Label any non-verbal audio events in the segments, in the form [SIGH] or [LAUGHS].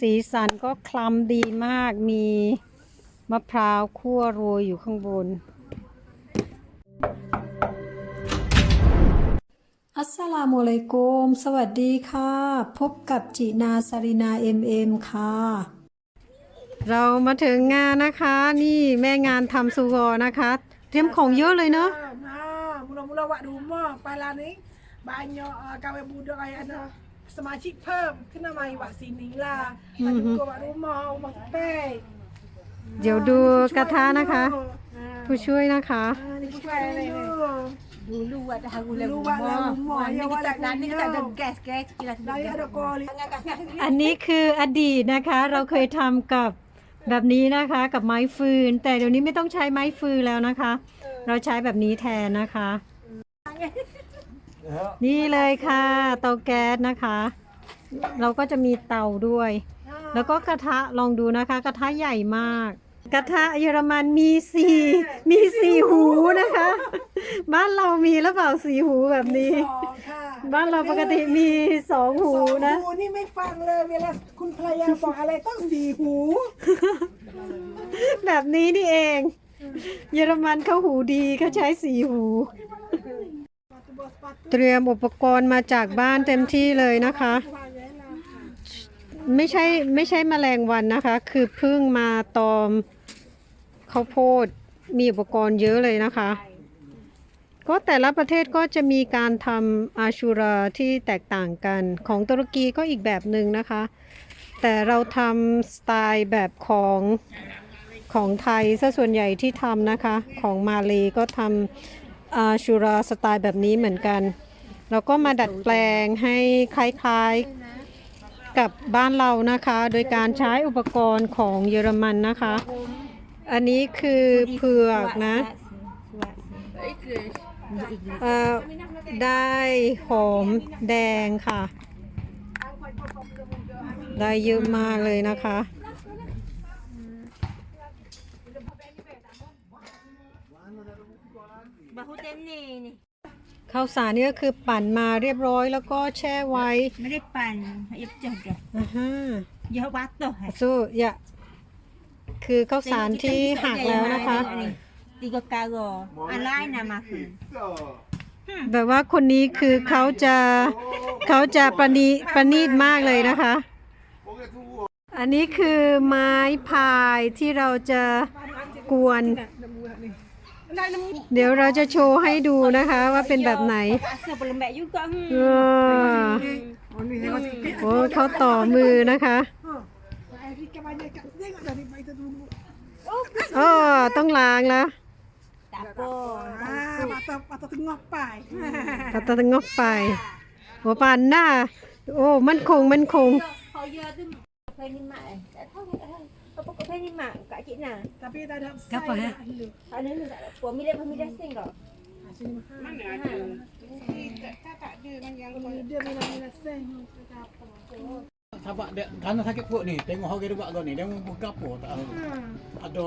สีสันก็คล้ำดีมากมีมะพร้าวคั่วโรยอยู่ข้างบน อัสสลามุอะลัยกุม สวัสดีค่ะ พบกับจินาซารินาเอ็มเอ็มค่ะ เรามาถึงงานนะคะ นี่แม่งานทำซูกอนะคะ เตรียมของเยอะเลยเนาะ Nah, mula-mula awak di rumah pala ni banyak uh, kawan budak ayah ada semacik perm kena mai wak sini lah. Tak cukup wak rumah, rumah sepek. เดี๋ยวดูกระทะนะคะ ผู้ช่วยนะคะ Ah, ni kuai ni. Dulu ada haru lagu Dulu buat lagu rumah, Ni ya, buat kita lagu dan ni kita ada rumah. gas gas kita ada Dari ada koli. อันนี้คืออดีตนะคะ เราเคยทำกับแบบนี้นะคะกับไม้ฟืน แต่เดี๋ยวนี้ไม่ต้องใช้ไม้ฟืนแล้วนะคะ เราใช้แบบนี้แทนนะคะ นี่เลยค่ะ เตาแก๊สนะคะ เราก็จะมีเตาด้วย แล้วก็กระทะลองดูนะคะ กระทะใหญ่มาก กระทะเยอรมันมีสี่มีสี่หูนะคะ บ้านเรามีหรือเปล่าสี่หูแบบนี้ Oh, ค่ะบ้านเราปกติมีสองหูสองนะหูนี่ไม่ฟังเลยเวลาคุณภรรยาบอกอะไรต้องสี่หูแบบนี้นี่เอง เยอรมันเขาหูดีเขาใช้สีหู เตรียมอุปกรณ์มาจากบ้านเต็มที่เลยนะคะ ไม่ใช่ไม่ใช่แมลงวันนะคะ คือพึ่งมาตอมข้าวโพดมีอุปกรณ์เยอะเลยนะคะ ก็แต่ละประเทศก็จะมีการทำอาชูราที่แตกต่างกันของตุรกีก็อีกแบบหนึ่งนะคะ แต่เราทำสไตล์แบบของของไทยซะส่วนใหญ่ที่ทำนะคะ ของมาเลก็ทำ ชูราสไตล์แบบนี้เหมือนกันเราก็มาดัดแปลงให้คล้ายๆกับบ้านเรานะคะ โดยการใช้อุปกรณ์ของเยอรมันนะคะ อันนี้คือเผือกนะได้หอมแดงค่ะ ได้เยอะมากเลยนะคะ Bahu teni ni ข้าวสารนี่ก็คือปั่นมาเรียบร้อยแล้วก็แช่ไว้ ไม่ได้ปั่นอย่าจับจ้ะอ่าฮะอย่าวัดต่อให้สู้อย่าคือข้าวสารที่หักแล้วนะคะตีก็กาโกอะไรนะมาคือแบบว่าคนนี้คือเขาจะเขาจะประณีประณีตมากเลยนะคะ อันนี้คือไม้พายที่เราจะกวน เดี๋ยวเราจะโชว์ให้ดูนะคะว่าเป็นแบบไหนเออโอ้เขาต่อมือนะคะโอ้ต้องล้างแล้วปาตะงอกปปาตึงงอกไปหัวปานหน้า โอ้ มันคง มันคง kapag ko pwede ma, kaki na. Tapi tadap saya Kapag, ha? dulu. Ano yun, po, mila pa mila sing ko. Mana ada? Tak tak ada man yang kau. Dia mila mila sing. Sahabat dia, kerana sakit perut ni, tengok hari dia buat kau ni, dia mau buka apa tak tahu. Ada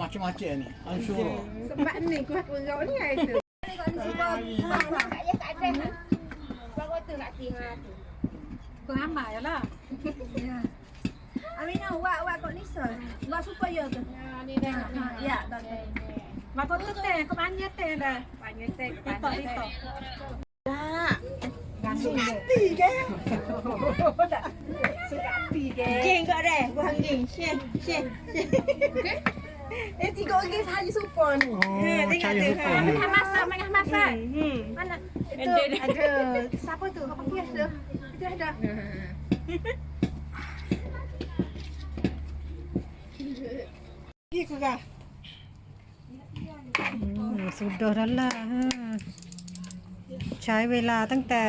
macam-macam ni, ansur. Sebab ni kuat pun kau ni itu. Ni kau ni sebab, nak kat dia tak ada. Kau tu nak sihat tu. Kau amat je lah. Amina, awak awak kat Nisa. Awak suka ya tu? Ya, ni ah, ya, eh? dah. Ya, dah. Mak tu teh, kau banyak teh dah. Banyak teh, banyak teh. Sukati ke? Sukati ke? Jeng kau dah, eh? buang hanging. Share, share, share. Eh, tiga orang gini supon. Oh, ha, tengok tu. Ha, mana masak, mana masak. Hmm, hmm. Mana? Itu ada. Siapa tu? Kau panggil tu? Itu ada. [LAUGHS] Ha, Gigi kah? อืมสุดโดดละฮะใช้เวลาตั้งแต่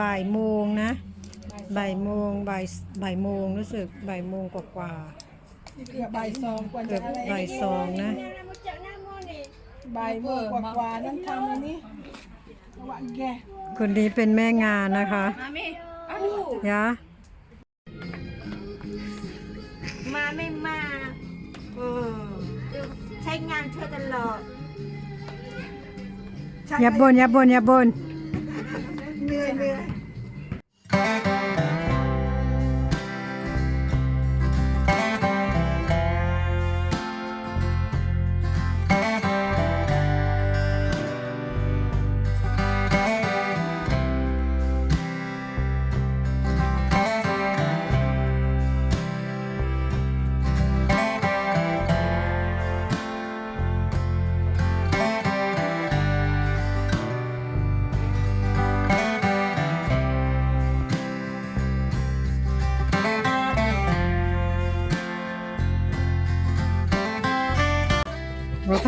บ่ายโมงนะ บ่ายโมงบ่ายบ่ายโมงรู้สึกบ่ายโมงกว่าเกือบบ่ายสองกว่าๆเกืจะอบอะไรบ่ายสองนะ บ่ายโมงกว่ากว่านั่นทำอันนี้วะแกคนนี้เป็นแม่งานนะคะ Mami. Aduh. ยะมาไม่มาเออ ใช้งานเธอตลอดอย่าบนอย่าบนอย่าบนเหนื่อยเหนื่อย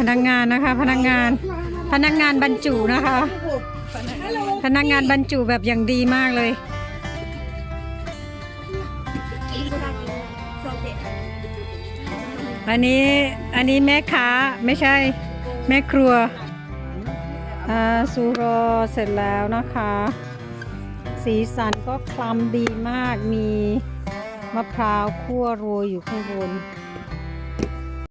นักงานนะคะ พนักงาน พนักงานบรรจุนะคะ พนักงานบรรจุแบบอย่างดีมากเลย อันนี้อันนี้แม่ค้าไม่ใช่แม่ครัวอ่าซูรอเสร็จแล้วนะคะ สีสันก็คล้ำดีมากมีมะพร้าวคั่วโรยอยู่ข้างบน